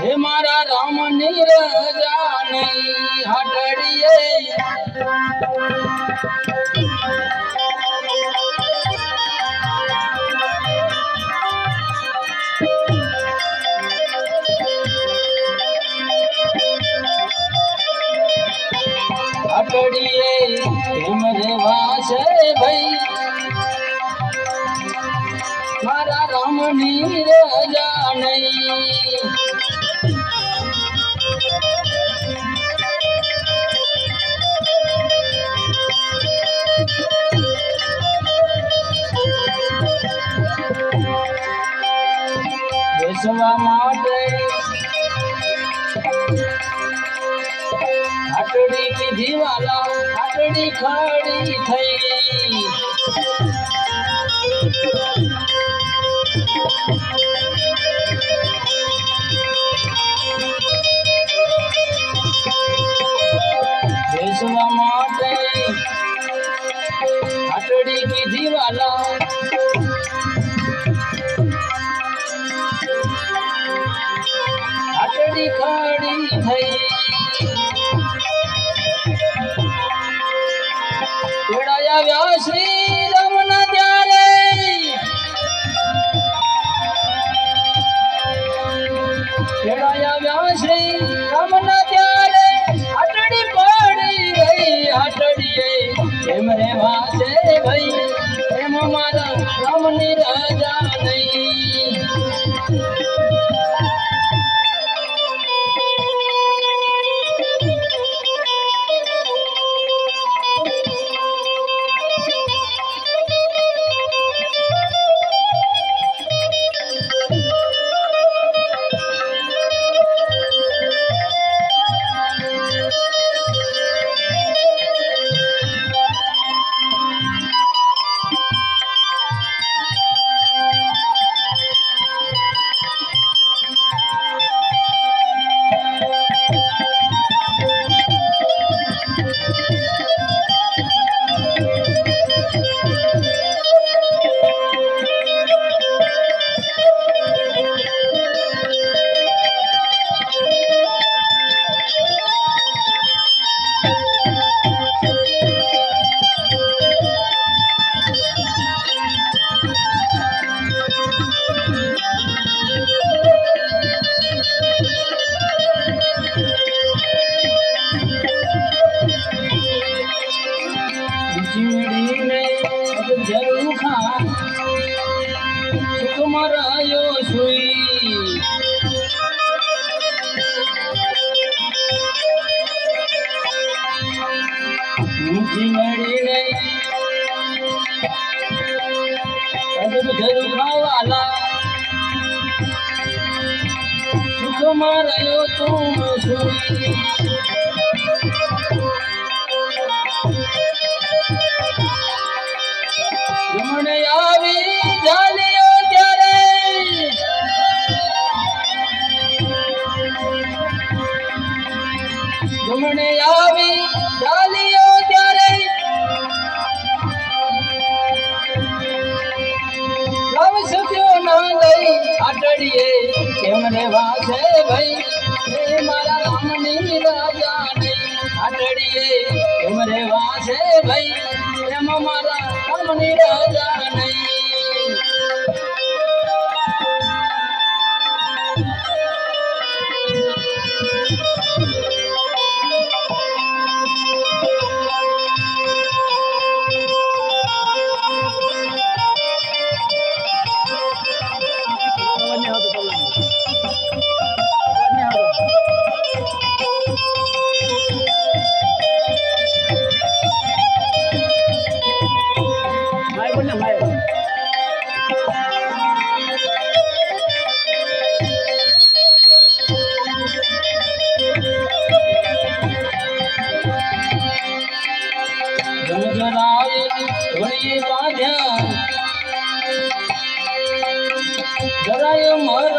હે મારા રામ નિરજાની હાટડીએ હાટડીએ કેમ રેવા છે ભાઈ? મારા રામ નિરજાની બેસવા આટડી કીધી વાલા આટડી ખડી થઈ ગઈ. માટે આટડી કીધી વાલા. નહીં જીવડીને જરૂર ખા સુખમાં રહ્યો સુઈ. જીવડીને જરૂર ખાવાલા. સુખમાં રહ્યો તું સુઈ. જમણે આવી જાલ્યો ત્યારે. જમણે આવી જાલ્યો ત્યારે. લવ સત્યો ના લઈ આટડીએ. કેમ રેવા છે ભાઈ? હે મારા રામની રાજાની રેવા મારા રામની બાંધ્યા જરાય મર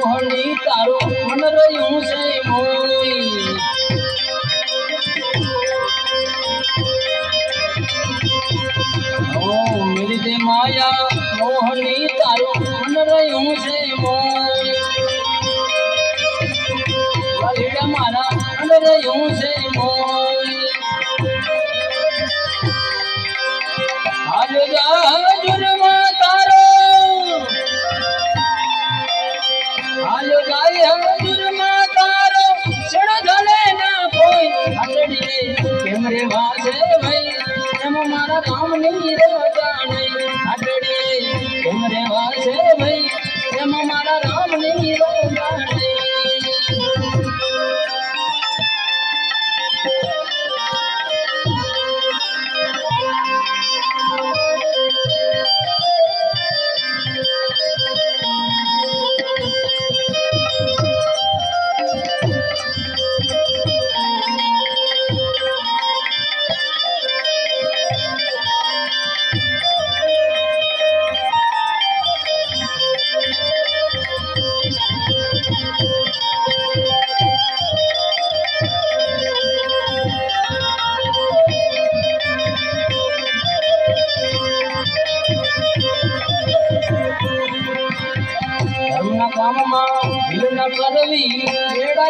મોહની તારું મન રહ્યું છે મોઈ ઓ મિલિત માયા મોહની તારું મન રહ્યું છે વલીડા મારા રહ્યું છે મોઈ આજ જા મારા રામની રાજા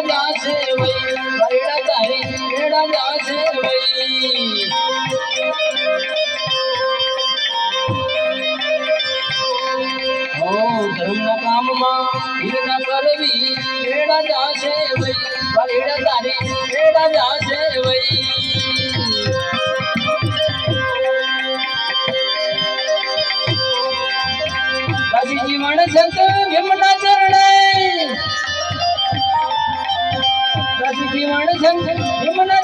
જાશે વઈ વેડા તારી વેડા જાશે વઈ ઓ ધર્મના કામમાં ભીલ ન કરવી વેડા જાશે વઈ વેડા તારી Yang.